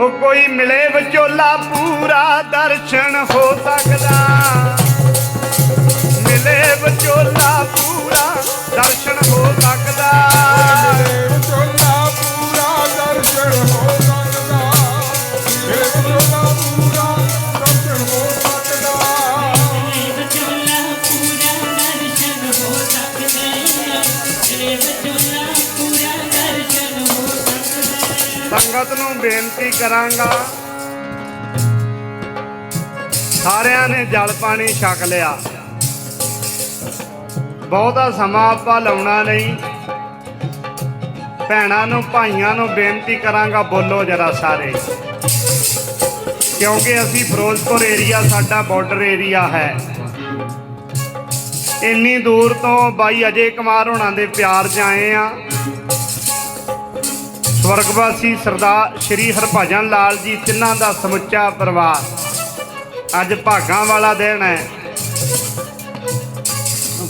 ਉਹ ਕੋਈ ਮਿਲੇ ਵਿਚੋਲਾ ਪੂਰਾ ਦਰਸ਼ਨ ਹੋ ਸਕਦਾ। ਮਿਲੇ ਵਿਚੋਲਾ ਪੂਰਾ ਦਰਸ਼ਨ ਹੋ ਸਕਦਾ। ਸੰਗਤ ਨੂੰ ਬੇਨਤੀ ਕਰਾਂਗਾ। ਸਾਰਿਆਂ ਨੇ ਜਲ ਪਾਣੀ ਛਕ ਲਿਆ। ਬਹੁਤਾ ਸਮਾਂ ਆਪਾਂ ਲਾਉਣਾ ਨਹੀਂ। ਭੈਣਾਂ ਨੂੰ, ਭਾਈਆਂ ਨੂੰ ਬੇਨਤੀ ਕਰਾਂਗਾ, ਬੋਲੋ ਜਰਾ ਸਾਰੇ। ਕਿਉਂਕਿ ਅਸੀਂ ਫਿਰੋਜ਼ਪੁਰ ਏਰੀਆ ਸਾਡਾ ਬਾਰਡਰ ਏਰੀਆ ਹੈ। ਇੰਨੀ ਦੂਰ ਤੋਂ ਬਾਈ ਅਜੇ ਕੁਮਾਰ ਹੋਣਾ ਦੇ ਪਿਆਰ 'ਚ ਆਏ ਆ। ਸਵਰਗਵਾਸੀ ਸਰਦਾਰ ਸ਼੍ਰੀ ਹਰਭਜਨ ਲਾਲ ਜੀ, ਤਿੰਨਾਂ ਦਾ ਸਮੁੱਚਾ ਪਰਿਵਾਰ। ਅੱਜ ਭਾਗਾਂ ਵਾਲਾ ਦਿਨ ਹੈ।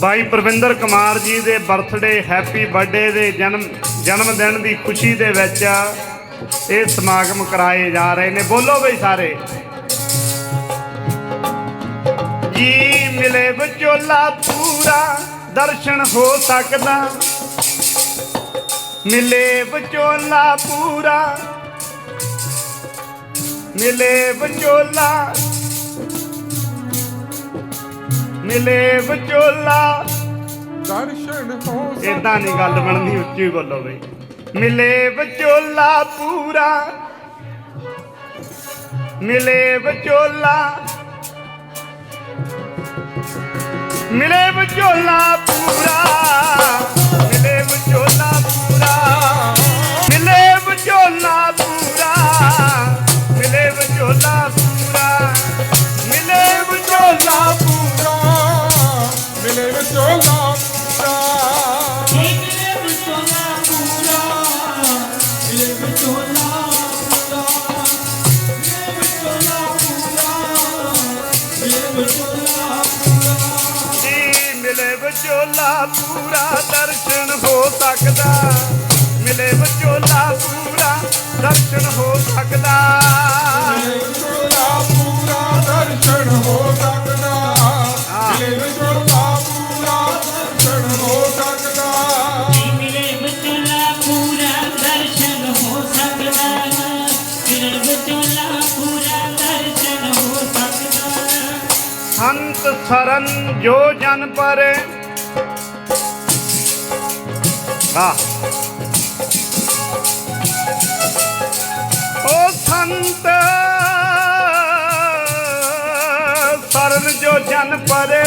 ਭਾਈ ਪ੍ਰਵਿੰਦਰ ਕੁਮਾਰ ਜੀ ਦੇ ਬਰਥਡੇ, ਹੈਪੀ ਬਰਥਡੇ ਦੇ ਜਨਮ ਜਨਮ ਦਿਨ ਦੀ ਖੁਸ਼ੀ ਦੇ ਵਿੱਚ ਇਹ ਸਮਾਗਮ ਕਰਾਏ ਜਾ ਰਹੇ ਨੇ। ਬੋਲੋ ਬਈ ਸਾਰੇ। ਜੀ ਮਿਲੇ ਵਿਚੋਲਾ ਪੂਰਾ, ਦਰਸ਼ਨ ਹੋ ਸਕਦਾ। ਮਿਲੇ ਵਿਚੋਲਾ ਪੂਰਾ। ਮਿਲੇ ਵਿਚੋਲਾ। ਮਿਲੇ ਵਿਚੋਲਾ। ਦਰਸ਼ਨ ਹੋ ਇਦਾਂ ਨਹੀਂ ਗੱਲ ਬਣਦੀ ਉੱਚੀ ਬੋਲੋ ਬਈ। ਮਿਲੇ ਵਿਚੋਲਾ ਪੂਰਾ। ਮਿਲੇ ਵਿਚੋਲਾ। ਮਿਲੇ ਵਿਚੋਲਾ ਪੂਰਾ। ਵਿਚੋਲਾ ਪੂਰਾ ਦਰਸ਼ਨ ਹੋ ਸਕਦਾ। ਮਿਲੇ ਵਿਚੋਲਾ ਪੂਰਾ ਦਰਸ਼ਨ ਹੋ ਸਕਦਾ। ਮੇਰੇ ਵਿਚੋਲਾ ਪੂਰਾ ਦਰਸ਼ਨ ਹੋ ਸਕਦਾ। ਮੇਰੇ ਵਿਚੋਲਾ ਪੂਰਾ ਦਰਸ਼ਨ ਹੋ ਸਕਦਾ। ਮਿਲੇ ਵਿਚੋਲਾ ਪੂਰਾ ਦਰਸ਼ਨ ਹੋ ਸਕਦਾ। ਤੇਰੇ ਵਿਚੋਲਾ ਪੂਰਾ ਦਰਸ਼ਨ ਹੋ ਸਕਦਾ। ਸੰਤ ਸਰਨ ਜੋ ਜਨ ਪਰੇ ਆ ਓ ਸੰਤ ਸਰਨ ਜੋ ਜਨ ਪਰੇ।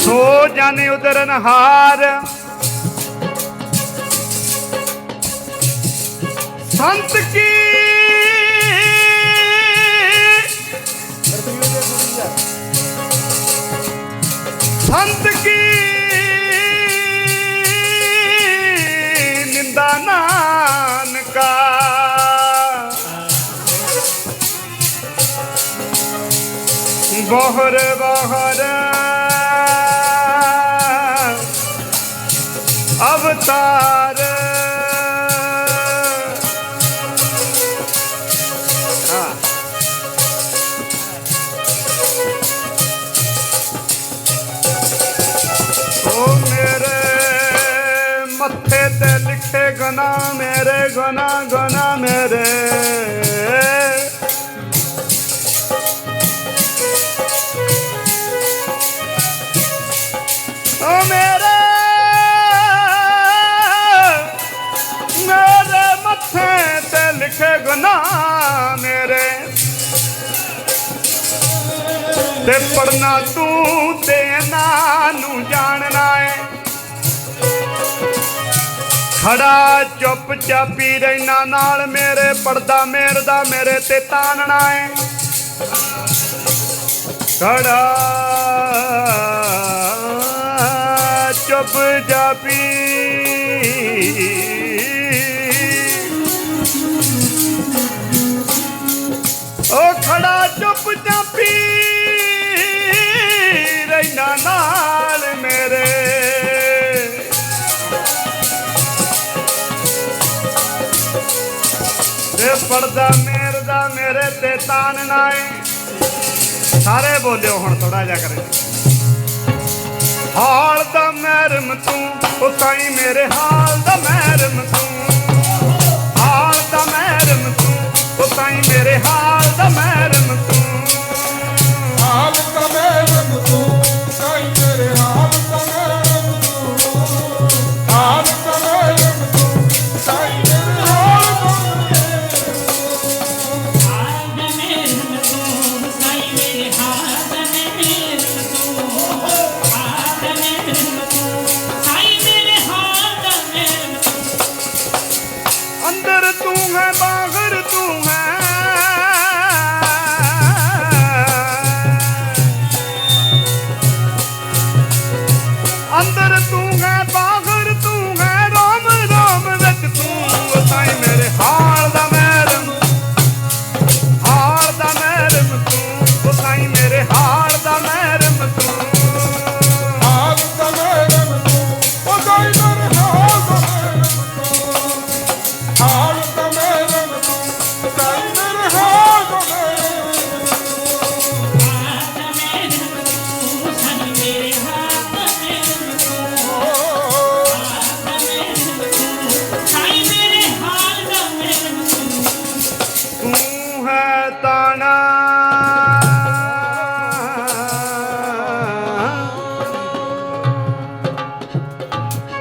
ਸੋ ਜਨ ਉਦਰਨ ਹਾਰ। ਸੰਤ ਕੀ ਸੰਤ ਕੀ ਨਿੰਦਾ ਨਾਨਕਾ। ਬਹਰ ਬਹਰ ਅਵਤਾਰ ਮੱਥੇ ਤੇ ਲਿਖੇ ਗਨਾ ਮੇਰੇ, ਗਨਾ ਗਨਾ ਮੇਰੇ। ਓ ਮੇਰੇ ਮੇਰੇ ਮੱਥੇ ਤੇ ਲਿਖੇ ਗਨਾ ਮੇਰੇ। ਤੇ ਪੜਨਾ ਤੂੰ ਤੇ ਇਹਨਾਂ ਨੂੰ ਜਾਣਨਾ ਏ। ਖੜਾ ਚੁੱਪ ਚਾਪੀ ਰਹਿਣਾ ਨਾਲ ਮੇਰੇ ਪਰਦਾ ਮੇਰ ਦਾ ਮੇਰੇ ਤੇ ਤਾਨਣਾ ਏ। ਖੜਾ ਚੁੱਪ ਚਾਪੀ ਪੜਦਾ ਮੇਰ ਦਾ ਮੇਰੇ ਤੇ ਤਾਨ ਨਾਏ। ਸਾਰੇ ਬੋਲਿਓ ਹੁਣ ਥੋੜਾ ਜਿਹਾ ਕਰੇ। ਹਾਲ ਦਾ ਮਹਿਰਮ ਤੂੰ ਉਤਾਈ ਮੇਰੇ ਹਾਲ ਦਾ ਮਹਿਰਮ ਤੂੰ।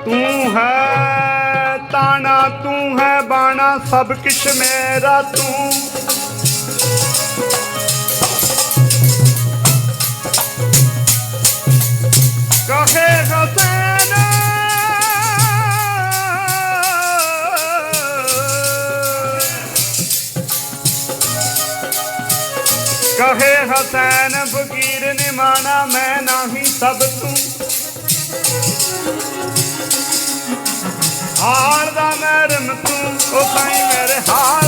ਤੂੰ ਹੈ ਤਾਣਾ, ਤੂੰ ਹੈ ਬਾਣਾ, ਸਭ ਕਿਛ ਮੇਰਾ ਤੂੰ। ਕਹੇ ਹਸੈਨ ਕਹੇ ਹਸੈਨ ਫਕੀਰ ਨਿਮਾਣਾ, ਮੈਂ ਨਹੀਂ ਸਭ ਤੂੰ। ਹਾਰ ਦਾ ਮਹਿਰਮ ਤੂੰ ਉਹ ਸਾਈ ਮੇਰੇ ਹਾਰ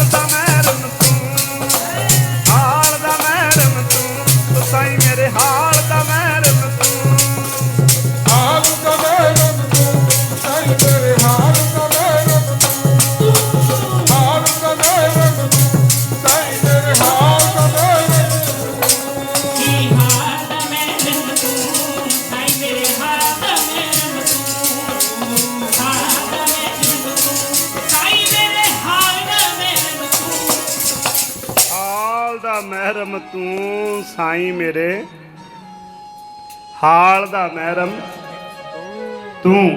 ਦਾ ਮਹਿਰਮ ਤੂੰ ਸਾਈ ਮੇਰੇ। ਹਾਲ ਦਾ ਮਹਿਰਮ ਤੂੰ।